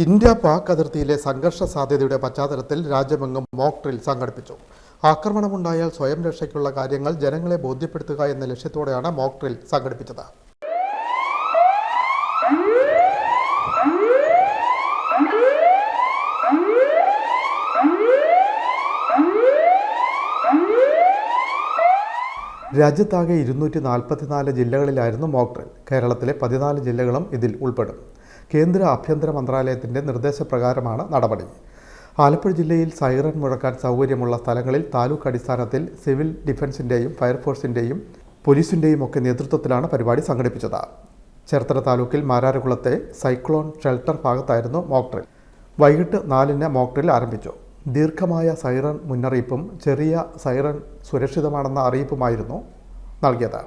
India Pak അതിർത്തിയിലെ സംഘർഷ സാധ്യതയുടെ പശ്ചാത്തലത്തിൽ രാജ്യമെങ്ങും മോക്ക് ഡ്രിൽ സംഘടിപ്പിച്ചു. ആക്രമണമുണ്ടായാൽ സ്വയം രക്ഷയ്ക്കുള്ള കാര്യങ്ങൾ ജനങ്ങളെ ബോധ്യപ്പെടുത്തുക എന്ന ലക്ഷ്യത്തോടെയാണ് മോക്ക് ഡ്രിൽ സംഘടിപ്പിച്ചത്. രാജ്യത്താകെ ഇരുന്നൂറ്റി നാൽപ്പത്തിനാല് ജില്ലകളിലായിരുന്നു മോക്ക് ഡ്രിൽ കേരളത്തിലെ പതിനാല് ജില്ലകളും ഇതിൽ ഉൾപ്പെടും. കേന്ദ്ര ആഭ്യന്തര മന്ത്രാലയത്തിന്റെ നിർദ്ദേശപ്രകാരമാണ് നടപടി. ആലപ്പുഴ ജില്ലയിൽ സൈറൺ മുഴക്കാൻ സൗകര്യമുള്ള സ്ഥലങ്ങളിൽ താലൂക്ക് അടിസ്ഥാനത്തിൽ സിവിൽ ഡിഫൻസിന്റെയും ഫയർഫോഴ്സിന്റെയും പോലീസിന്റെയും ഒക്കെ നേതൃത്വത്തിലാണ് പരിപാടി സംഘടിപ്പിച്ചത്. ചേർത്തല താലൂക്കിൽ മാരാരകുളത്തെ സൈക്ലോൺ ഷെൽട്ടർ ഭാഗത്തായിരുന്നു മോക്ട്രിൽ വൈകിട്ട് നാലിന് മോക്ട്രിൽ ആരംഭിച്ചു. ദീർഘമായ സൈറൺ മുന്നറിയിപ്പും ചെറിയ സൈറൺ സുരക്ഷിതമാണെന്ന അറിയിപ്പുമായിരുന്നു നൽകിയത്.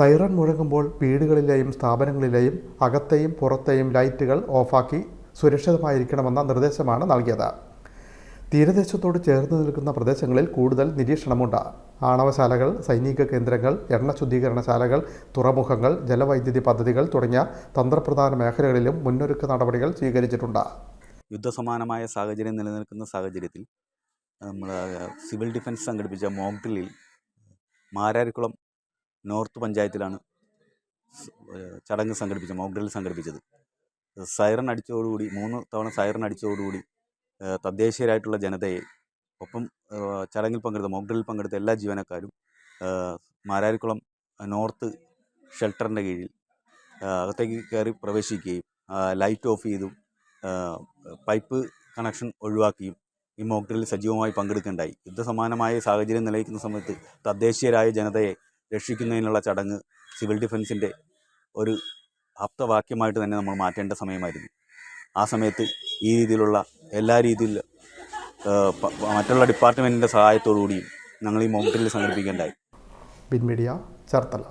സൈറൺ മുഴങ്ങുമ്പോൾ വീടുകളിലെയും സ്ഥാപനങ്ങളിലെയും അകത്തെയും പുറത്തെയും ലൈറ്റുകൾ ഓഫാക്കി സുരക്ഷിതമായിരിക്കണമെന്ന നിർദ്ദേശമാണ് നൽകിയത്. തീരദേശത്തോട് ചേർന്ന് നിൽക്കുന്ന പ്രദേശങ്ങളിൽ കൂടുതൽ നിരീക്ഷണമുണ്ട്. ആണവശാലകൾ സൈനിക കേന്ദ്രങ്ങൾ എണ്ണ ശുദ്ധീകരണശാലകൾ തുറമുഖങ്ങൾ ജലവൈദ്യുതി പദ്ധതികൾ തുടങ്ങിയ തന്ത്രപ്രധാന മേഖലകളിലും മുന്നൊരുക്ക നടപടികൾ സ്വീകരിച്ചിട്ടുണ്ട്. യുദ്ധസമാനമായ സാഹചര്യം നിലനിൽക്കുന്ന സാഹചര്യത്തിൽ നമ്മൾ സിവിൽ ഡിഫൻസ് സംഘടിപ്പിച്ച മോക്ഡ്രില്ലിൽ മാരാരിക്കുളം നോർത്ത് പഞ്ചായത്തിലാണ് ചടങ്ങ് സംഘടിപ്പിച്ചത് മോക്ഡ്രിൽ സംഘടിപ്പിച്ചത്. സൈറൺ അടിച്ചതോടുകൂടി മൂന്ന് തവണ സൈറൺ അടിച്ചതോടുകൂടി തദ്ദേശീയരായിട്ടുള്ള ജനതയെ ഒപ്പം ചടങ്ങിൽ പങ്കെടുത്ത മോക്ഡ്രിൽ പങ്കെടുത്ത എല്ലാ ജീവനക്കാരും മാരാരിക്കുളം നോർത്ത് ഷെൽട്ടറിന്റെ കീഴിൽ അകത്തേക്ക് കയറി പ്രവേശിക്കുകയും ലൈറ്റ് ഓഫ് ചെയ്തും പൈപ്പ് കണക്ഷൻ ഒഴിവാക്കിയും ഈ മോക്ഡ്രിൽ സജീവമായി പങ്കെടുക്കേണ്ടായി യുദ്ധസമാനമായ സാഹചര്യം നിലനിൽക്കുന്ന സമയത്ത് തദ്ദേശീയരായ ജനതയെ രക്ഷിക്കുന്നതിനുള്ള ചടങ്ങ് സിവിൽ ഡിഫൻസിന്റെ ഒരു ആപ്തവാക്യമായിട്ട് തന്നെ നമ്മൾ മാറ്റേണ്ട സമയമായിരുന്നു. ആ സമയത്ത് ഈ രീതിയിലുള്ള എല്ലാ രീതിയിൽ മറ്റുള്ള ഡിപ്പാർട്ട്മെന്റിന്റെ സഹായത്തോടു കൂടിയും ഞങ്ങൾ ഈ mock drill സംഘടിപ്പിക്കേണ്ടായി. Bin Media Cherthala.